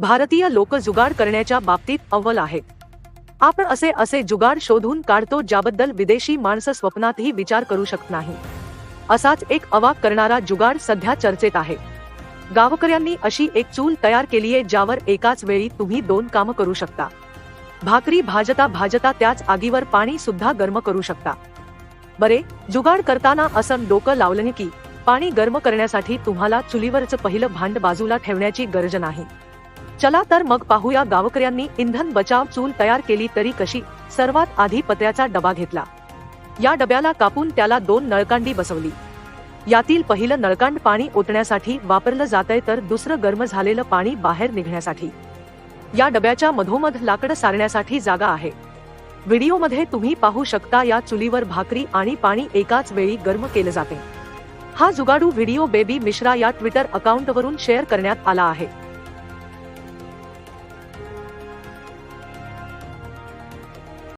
भारतीय लोक जुगाड करण्याच्या बाबतीत अव्वल आहेत आपण असे असे जुगाड शोधून काढतो ज्याबद्दल विदेशी माणसं स्वप्नातही विचार करू शकत नाही. असाच एक अवाक करणारा जुगाड सध्या चर्चेत आहे. गावकऱ्यांनी अशी एक चूल तयार केलीये ज्यावर एकाच वेळी तुम्ही दोन कामं करू शकता. भाकरी भाजता भाजता त्याच आगीवर पाणी सुद्धा गर्म करू शकता. बरे जुगाड करताना असं डोकं लावलं की पाणी गर्म करण्यासाठी तुम्हाला चुलीवरचं पहिलं भांड बाजूला ठेवण्याची गरज नाही. चला तर मग पाहूया गावकऱ्यांनी इंधन बचाव चूल तयार केली तरी कशी. सर्वात आधी पत्र्याचा डबा घेतला. या डब्याला कापून त्याला दोन नळकांडी बसवली. यातील पहिलं नळकांड पाणी ओतण्यासाठी वापरलं जातंय तर दुसरं गरम झालेलं पाणी बाहेर निघण्यासाठी. या डब्याच्या मधोमध लाकडं सारण्यासाठी जागा आहे. व्हिडिओमध्ये तुम्ही पाहू शकता या चुलीवर भाकरी आणि पाणी एकाच वेळी गरम केलं जाते. हा जुगाडू व्हिडिओ बेबी मिश्रा या ट्विटर अकाउंटवरून शेअर करण्यात आला आहे.